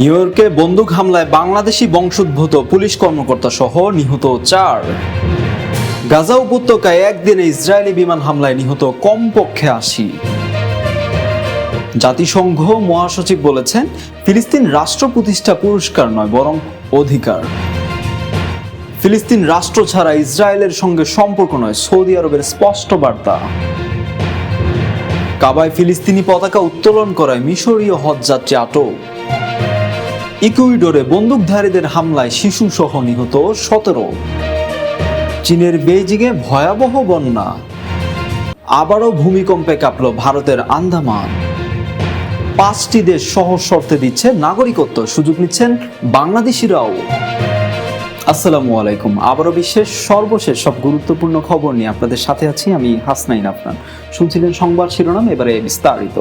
New ইয়র্কে বন্দুক হামলায় বাংলাদেশি বংশোদ্ভূত পুলিশ কর্মকর্তা সহ নিহত চার। গাজা উপত্যকায় একদিনে ইসরায়েলি বিমান হামলায় নিহত কমপক্ষে আশি। জাতিসংঘ মহাসচিব বলেছেন, ফিলিস্তিন রাষ্ট্র প্রতিষ্ঠা পুরস্কার নয়, বরং অধিকার। ফিলিস্তিন রাষ্ট্র ছাড়া ইসরায়েলের সঙ্গে সম্পর্ক নয়, সৌদি আরবের স্পষ্ট বার্তা। কাবায় ফিলিস্তিনি পতাকা উত্তোলন করায় মিশরীয় হজযাত্রী আটক। ইকুইডোরে বন্দুকধারীদের হামলায় শিশু সহ নিহত সতেরো। চীনের বেইজিংয়ে ভয়াবহ বন্যা। আবারও ভূমিকম্পে কাঁপল ভারতের আন্দামান। পাঁচটি দেশ সহজ শর্তে দিচ্ছে নাগরিকত্ব। সুযোগ নিচ্ছেন বাংলাদেশিরাও। আসসালামু আলাইকুম। আবারও বিশ্বের সর্বশেষ সব গুরুত্বপূর্ণ খবর নিয়ে আপনাদের সাথে আছি আমি হাসনাইন আফনান। শুনছিলেন সংবাদ শিরোনাম, এবারে বিস্তারিত।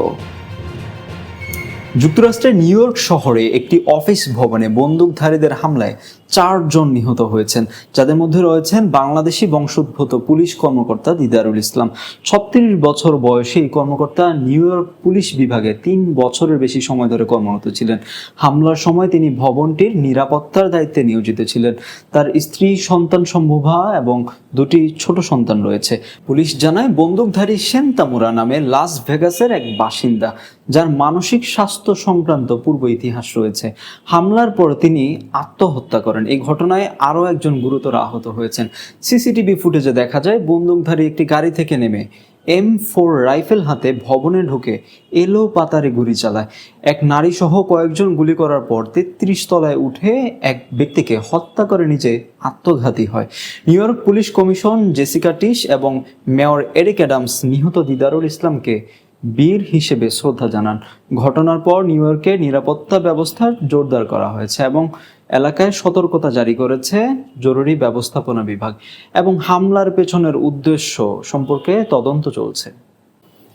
যুক্তরাষ্ট্রের নিউ ইয়র্ক শহরে একটি অফিস ভবনে বন্দুকধারীদের হামলায় চারজন নিহত হয়েছেন, যাদের মধ্যে রয়েছেন বাংলাদেশি বংশোদ্ভূত পুলিশ কর্মকর্তা দিদারুল ইসলাম। ছত্রিশ বছর বয়সী এই কর্মকর্তা নিউ ইয়র্ক পুলিশ বিভাগে তিন বছরের বেশি সময় ধরে কর্মরত ছিলেন। হামলার সময় তিনি ভবনটির নিরাপত্তার দায়িত্বে নিয়োজিত ছিলেন। তার স্ত্রী, সন্তান সম্ভবা এবং দুটি ছোট সন্তান রয়েছে। পুলিশ জানায়, বন্দুকধারী সেন তামুরা নামে লাস ভেগাসের এক বাসিন্দা, যার মানসিক স্বাস্থ্য সংক্রান্ত পূর্ব ইতিহাস রয়েছে। হামলার পর তিনি আত্মহত্যা করেন। এই ঘটনায় আরও একজন গুরুতর আহত হয়েছেন। সিসিটিভি ফুটেজে দেখা যায়, বন্দুকধারী একটি গাড়ি থেকে নেমে এম ফোর রাইফেল হাতে ভবনে ঢুকে এলো পাতারে গুলি চালায়। এক নারী সহ কয়েকজন গুলি করার পর তেত্রিশ তলায় উঠে এক ব্যক্তিকে হত্যা করে নিজে আত্মঘাতী হয়। New York police commission Jessica Tisch এবং মেয়র এরিক অ্যাডামস নিহত দিদারুল ইসলামকে বীর হিসেবে শ্রদ্ধা জানান। ঘটনার পর নিউ ইয়র্কে নিরাপত্তা ব্যবস্থা জোরদার করা হয়েছে এবং এলাকায় সতর্কতা জারি করেছে জরুরি ব্যবস্থাপনা বিভাগ এবং হামলার পেছনের উদ্দেশ্য সম্পর্কে তদন্ত চলছে।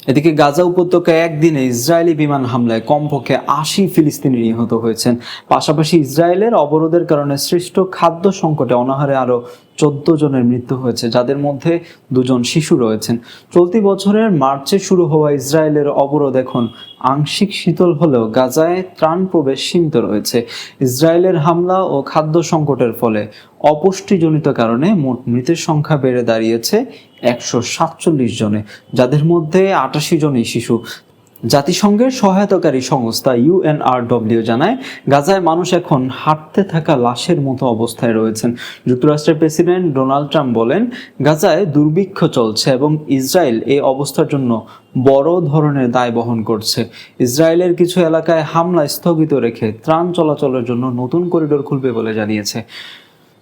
এদিকে গাজা উপত্যকায় একদিনে ইসরায়েলি বিমান হামলায় কমপক্ষে আশি ফিলিস্তিনি নিহত হয়েছেন। পাশাপাশি ইসরায়েলের অবরোধের কারণে সৃষ্ট খাদ্য সংকটে অনাহারে আরও চোদ্দ জনের মৃত্যু হয়েছে, যাদের মধ্যে দুজন শিশু রয়েছেন। চলতি বছরের মার্চে শুরু হওয়া ইসরায়েলের অবরোধ এখন আংশিক শীতল হলেও গাজায় ত্রাণ প্রবেশ সীমিত রয়েছে। ইসরায়েলের হামলা ও খাদ্য সংকটের ফলে অপুষ্টিজনিত কারণে মোট মৃতের সংখ্যা বেড়ে দাঁড়িয়েছে একশো সাতচল্লিশ জনে, যাদের মধ্যে আটাশি জনই শিশু। জাতিসংঘের সহায়তাকারী সংস্থা ইউএনআরডব্লিউ জানায়, গাজায় মানুষ এখন হাঁটতে থাকা লাশের মতো অবস্থায় রয়েছেন। যুক্তরাষ্ট্রের প্রেসিডেন্ট ডোনাল্ড ট্রাম্প বলেন, গাজায় দুর্ভিক্ষ চলছে এবং ইসরায়েল এই অবস্থার জন্য বড় ধরনের দায় বহন করছে। ইসরায়েলের কিছু এলাকায় হামলা স্থগিত রেখে ত্রাণ চলাচলের জন্য নতুন করিডোর খুলবে বলে জানিয়েছে।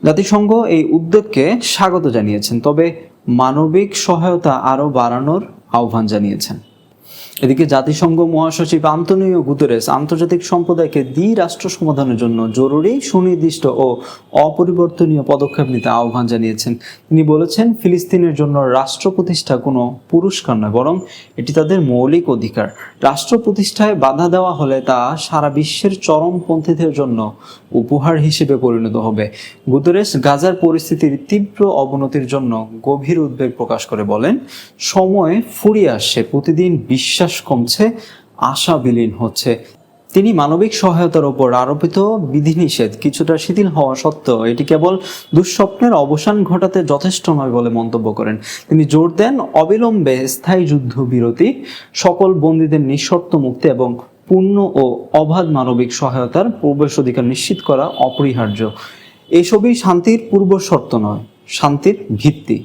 জাতিসংঘ এই উদ্যোগকে স্বাগত জানিয়েছেন, তবে মানবিক সহায়তা আরও বাড়ানোর আহ্বান জানিয়েছেন। এদিকে জাতিসংঘ মহাসচিব আন্তনিও গুতেরেস আন্তর্জাতিক সম্প্রদায়কে দ্বি রাষ্ট্র সমাধানের জন্য জরুরি, সুনির্দিষ্ট ও অপরিবর্তনীয় পদক্ষেপ নিতে আহ্বান জানিয়েছেন। তিনি বলেছেন, ফিলিস্তিনের জন্য রাষ্ট্র প্রতিষ্ঠা কোনো পুরস্কার নয়, বরং এটি তাদের মৌলিক অধিকার। রাষ্ট্র প্রতিষ্ঠায় বাধা দেওয়া হলে তা সারা বিশ্বের চরমপন্থীদের জন্য উপহার হিসেবে পরিণত হবে। গুতেরেস গাজার পরিস্থিতির তীব্র অবনতির জন্য গভীর উদ্বেগ প্রকাশ করে বলেন, সময় ফুরিয়ে আসছে, প্রতিদিন বিশ্বাস কমছে, আশা বিলীন হচ্ছে। তিনি মানবিক সহায়তার ওপর আরোপিত বিধিনিষেধ কিছুটা শিথিল হওয়া সত্ত্বেও এটি কেবল দুঃস্বপ্নের অবসান ঘটাতে যথেষ্ট নয় বলে মন্তব্য করেন। তিনি জোর দেন অবিলম্বে স্থায়ী যুদ্ধবিরতি, সকল বন্দীদের নিঃশর্ত মুক্তি এবং পূর্ণ ও অবাধ মানবিক সহায়তার প্রবেশ অধিকার নিশ্চিত করা অপরিহার্য। এসবই শান্তির পূর্ব শর্ত নয়, শান্তির ভিত্তি।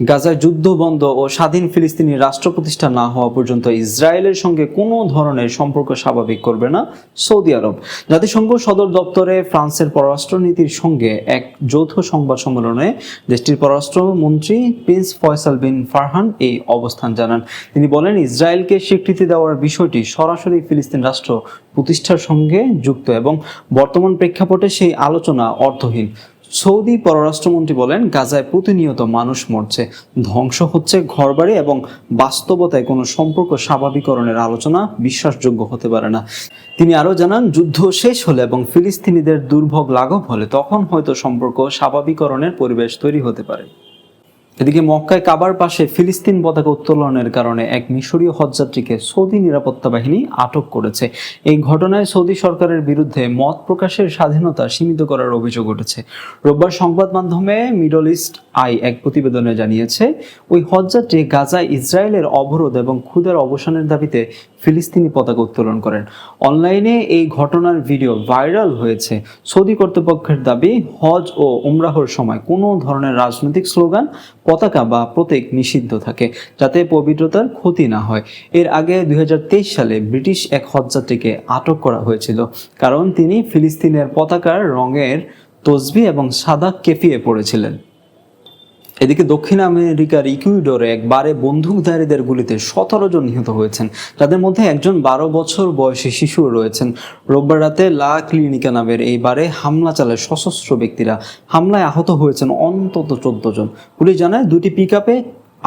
গাজায় যুদ্ধ বন্ধ ও স্বাধীন ফিলিস্তিনি রাষ্ট্র প্রতিষ্ঠা না হওয়া পর্যন্ত ইসরায়েলের সঙ্গে কোনো ধরনের সম্পর্ক স্বাভাবিক করবে না সৌদি আরব। জাতিসংঘ সদর দপ্তরে ফ্রান্সের পররাষ্ট্রনীতির সঙ্গে এক যৌথ সংবাদ সম্মেলনে দেশটির পররাষ্ট্রমন্ত্রী প্রিন্স ফয়সাল বিন ফারহান এই অবস্থান জানান। তিনি বলেন, ইসরায়েলকে স্বীকৃতি দেওয়ার বিষয়টি সরাসরি ফিলিস্তিন রাষ্ট্র প্রতিষ্ঠার সঙ্গে যুক্ত এবং বর্তমান প্রেক্ষাপটে সেই আলোচনা অর্থহীন। সৌদি পররাষ্ট্রমন্ত্রী বলেন, গাজায় প্রতিনিয়ত মানুষ মরছে। ধ্বংস হচ্ছে ঘরবাড়ি এবং বাস্তবতায় কোনো সম্পর্ক স্বাভাবিকরণের আলোচনা বিশ্বাসযোগ্য হতে পারে না। তিনি আরও জানান, যুদ্ধ শেষ হলে এবং ফিলিস্তিনিদের দুর্ভোগ লাঘব হলে তখন হয়তো সম্পর্ক স্বাভাবিকরণের পরিবেশ তৈরি হতে পারে। এদিকে মক্কায় কাবার পাশে ফিলিস্তিন পতাকা উত্তোলনের কারণে এক মিশরীয় হজযাত্রীকে সৌদি নিরাপত্তা বাহিনী আটক করেছে। এই ঘটনায় সৌদি সরকারের বিরুদ্ধে মত প্রকাশের স্বাধীনতা সীমিত করার অভিযোগ উঠেছে। রোববার সংবাদ মাধ্যমে মিডল ইস্ট আই এক প্রতিবেদনে জানিয়েছে, ওই হজযাত্রী গাজায় ইসরায়েলের অবরোধ এবং ক্ষুদের অবসানের দাবিতে ফিলিস্তিনি পতাকা উত্তোলন করেন। অনলাইনে এই ঘটনার ভিডিও ভাইরাল হয়েছে। সৌদি কর্তৃপক্ষের দাবি, হজ ও উমরাহর সময় কোনো ধরনের রাজনৈতিক স্লোগান, পতাকা বা প্রতীক নিষিদ্ধ থাকে, যাতে পবিত্রতার ক্ষতি না হয়। এর আগে দুই হাজার তেইশ সালে ব্রিটিশ এক হজযাত্রীকে আটক করা হয়েছিল, কারণ তিনি ফিলিস্তিনের পতাকার রঙের তসবি এবং সাদা কেফিয়ে পড়েছিলেন। এদিকে দক্ষিণ আমেরিকার ইকুইডরে এক বারে বন্দুকধারীদের গুলিতে সতেরো জন নিহত হয়েছেন। যাদের মধ্যে একজন বারো বছর বয়সী শিশু রয়েছেন। রোববার রাতে লা ক্লিনিকা নামের এই বারে হামলা চালায় সশস্ত্র ব্যক্তিরা। হামলায় আহত হয়েছেন অন্তত চোদ্দ জন। পুলিশ জানায়, দুটি পিক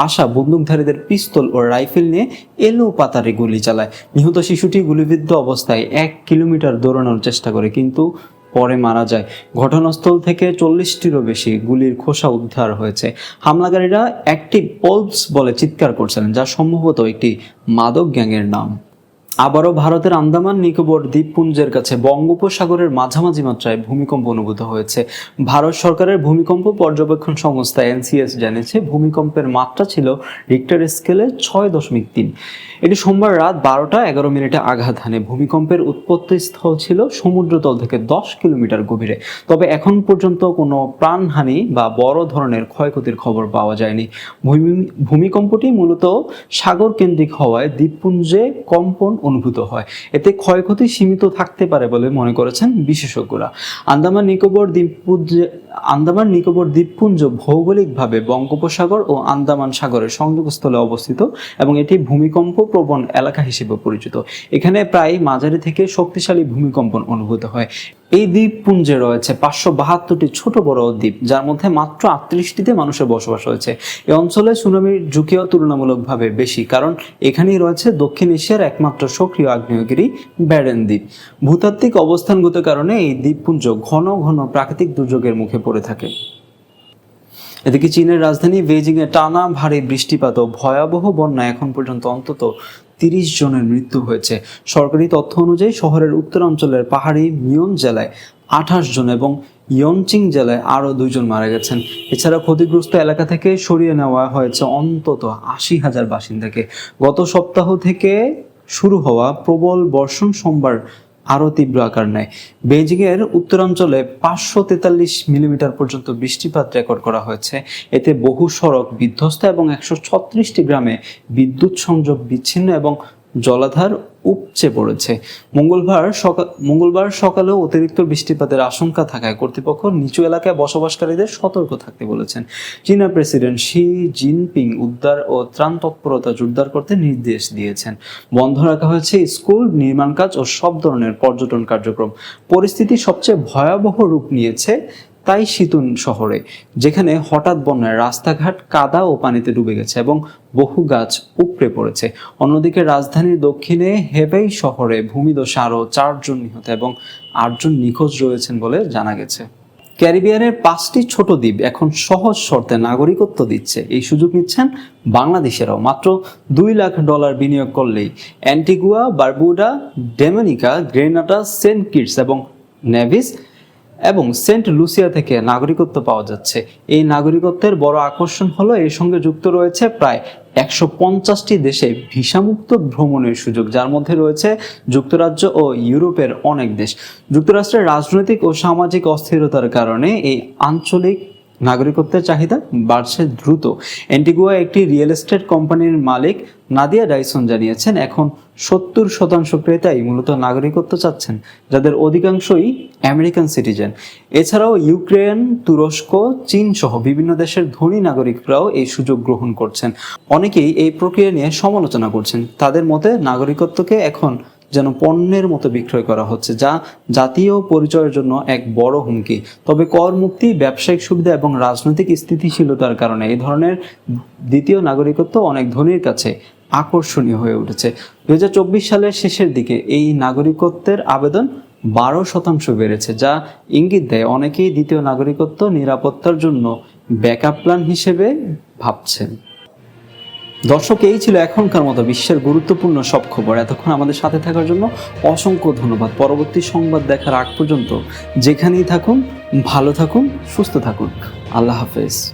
আসা বন্দুকধারীদের পিস্তল ও রাইফেল নিয়ে এলো পাতারে গুলি চালায়। নিহত শিশুটি গুলিবিদ্ধ অবস্থায় এক কিলোমিটার দৌড়ানোর চেষ্টা করে, কিন্তু পরে মারা যায়। ঘটনাস্থল থেকে চল্লিশটিরও বেশি গুলির খোসা উদ্ধার হয়েছে। হামলাকারীরা একটি পলস বলে চিৎকার করছিলেন, যা সম্ভবত একটি মাদক গ্যাংয়ের নাম। আবারও ভারতের আন্দামান নিকোবর দ্বীপপুঞ্জের কাছে বঙ্গোপসাগরের মাঝামাঝি মাত্রায় ভূমিকম্প অনুভূত হয়েছে। ভারত সরকারের ভূমিকম্প পর্যবেক্ষণ সংস্থা এনসিএস জানিয়েছে, ভূমিকম্পের মাত্রা ছিল রিক্টার স্কেলে ছয় দশমিক তিন। এটি সোমবার রাত বারোটা এগারো মিনিটে আঘাত হানে। ভূমিকম্পের উৎপত্তি স্থল ছিল সমুদ্রতল থেকে দশ কিলোমিটার গভীরে। তবে এখন পর্যন্ত কোনো প্রাণহানি বা বড় ধরনের ক্ষয়ক্ষতির খবর পাওয়া যায়নি। ভূমি- ভূমিকম্পটি মূলত সাগর কেন্দ্রিক হওয়ায় দ্বীপপুঞ্জে কম্পন অনুভূত হয়। এতে ক্ষয়ক্ষতি সীমিত থাকতে পারে বলে মনে করেছেন বিশেষজ্ঞরা। আন্দামান নিকোবর দ্বীপপুঞ্জে, আন্দামান নিকোবর দ্বীপপুঞ্জ ভৌগোলিকভাবে বঙ্গোপসাগর ও আন্দামান সাগরের সংযোগস্থলে অবস্থিত এবং এটি ভূমিকম্প প্রবণ এলাকা হিসেবে পরিচিত। এখানে প্রায় মাঝারি থেকে শক্তিশালী ভূমিকম্পন অনুভূত হয়। এই দ্বীপপুঞ্জে রয়েছে পাঁচশো বাহাত্তরটি ছোট বড় দ্বীপ, যার মধ্যে মাত্র আটত্রিশটিতে মানুষের বসবাস রয়েছে এই অঞ্চলে সুনামির ঝুঁকিও তুলনামূলকভাবে বেশি, কারণ এখানেই রয়েছে দক্ষিণ এশিয়ার একমাত্র সক্রিয় আগ্নেয়গিরি ব্যারেন দ্বীপ ভূতাত্ত্বিক অবস্থানগত কারণে এই দ্বীপপুঞ্জ ঘন ঘন প্রাকৃতিক দুর্যোগের মুখে পড়ে থাকে। এদিকে চীনের রাজধানী বেজিংয়ে টানা ভারী বৃষ্টিপাত ও ভয়াবহ বন্যা এখন পর্যন্ত অন্তত তিরিশ জনের মৃত্যু হয়েছে। সরকারি তথ্য অনুযায়ী শহরের উত্তরাঞ্চলের পাহাড়ি মিয়ন জেলায় আঠাশ জন এবং ইয়নচিং জেলায় আরও দুইজন মারা গেছেন। এছাড়া ক্ষতিগ্রস্ত এলাকা থেকে সরিয়ে নেওয়া হয়েছে অন্তত আশি হাজার বাসিন্দাকে। গত সপ্তাহ থেকে শুরু হওয়া প্রবল বর্ষণ সোমবার আরও তীব্র আকার নেয়। বেজিংয়ের উত্তরাঞ্চলে পাঁচশো তেতাল্লিশ মিলিমিটার পর্যন্ত বৃষ্টিপাত রেকর্ড করা হয়েছে। এতে বহু সড়ক বিধ্বস্ত এবং একশো ছত্রিশটি গ্রামে বিদ্যুৎ সংযোগ বিচ্ছিন্ন এবং জলাধার উপচে পড়েছে। মঙ্গলবার সকাল মঙ্গলবার সকালেও অতিরিক্ত বৃষ্টিপাতের আশঙ্কা থাকায় কর্তৃপক্ষ নিচু এলাকায় বসবাসকারীদের সতর্ক থাকতে বলেছেন। চীনা প্রেসিডেন্ট শি জিনপিং উদ্ধার ও ত্রাণ তৎপরতা জোরদার করতে নির্দেশ দিয়েছেন। বন্ধ রাখা হয়েছে স্কুল নির্মাণ কাজ ও সব ধরনের পর্যটন কার্যক্রম। পরিস্থিতি সবচেয়ে ভয়াবহ রূপ নিয়েছে তাই শীতুন শহরে, যেখানে হঠাৎ বন্যায় রাস্তাঘাট কাদা ও পানিতে ডুবে গেছে এবং বহু গাছ উপড়ে পড়েছে। অন্যদিকে রাজধানীর দক্ষিণে হেবেই শহরে ভূমিদশা আরও চারজন নিহত এবং আটজন নিখোঁজ রয়েছেন বলে জানা গেছে। ক্যারিবিয়ানের পাঁচটি ছোট দ্বীপ এখন সহজ শর্তে নাগরিকত্ব দিচ্ছে। এই সুযোগ নিচ্ছেন বাংলাদেশেরাও। মাত্র দুই লাখ ডলার বিনিয়োগ করলেই Antigua, Barbuda, Dominica Grenada Saint Kitts এবং নেভিস এবং সেন্ট লুসিয়া থেকে নাগরিকত্ব পাওয়া যাচ্ছে। এই নাগরিকত্বের বড় আকর্ষণ হলো, এর সঙ্গে যুক্ত রয়েছে প্রায় একশো পঞ্চাশটি দেশে ভিসামুক্ত ভ্রমণের সুযোগ, যার মধ্যে রয়েছে যুক্তরাজ্য ও ইউরোপের অনেক দেশ। যুক্তরাষ্ট্রের রাজনৈতিক ও সামাজিক অস্থিরতার কারণে এই আঞ্চলিক নাগরিকত্বের চাহিদা বাড়ছে দ্রুত। অ্যান্টিগুয়া একটি রিয়েল এস্টেট কোম্পানির মালিক নাদিয়া ডাইসন জানিয়েছেন, এখন সত্তর শতাংশ ক্রেতাই মূলত নাগরিকত্ব চাচ্ছেন, যাদের অধিকাংশই আমেরিকান সিটিজেন এছাড়াও ইউক্রেন, তুরস্ক চীন সহ বিভিন্ন দেশের ধনী নাগরিকরাও এই সুযোগ গ্রহণ করছেন। অনেকেই এই প্রক্রিয়া নিয়ে সমালোচনা করছেন। তাদের মতে নাগরিকত্বকে এখন যেন পণ্যের মতো বিক্রয় করা হচ্ছে, যা জাতীয় পরিচয়ের জন্য এক বড় হুমকি। তবে কর মুক্তি ব্যবসায়িক সুবিধা এবং রাজনৈতিক স্থিতিশীলতার কারণে এই ধরনের দ্বিতীয় নাগরিকত্ব অনেক ধনীর কাছে আকর্ষণীয় হয়ে উঠেছে। দুই হাজার চব্বিশ সালের শেষের দিকে এই নাগরিকত্বের আবেদন বারো শতাংশ বেড়েছে, যা ইঙ্গিত দেয় অনেকেই দ্বিতীয় নাগরিকত্ব নিরাপত্তার জন্য ব্যাকআপ প্ল্যান হিসেবে ভাবছেন। দর্শক, এই ছিল এখনকার মতো বিশ্বের গুরুত্বপূর্ণ সব খবর। এতক্ষণ আমাদের সাথে থাকার জন্য অসংখ্য ধন্যবাদ। পরবর্তী সংবাদ দেখার আগ পর্যন্ত যেখানেই থাকুন, ভালো থাকুন, সুস্থ থাকুন। আল্লাহ হাফেজ।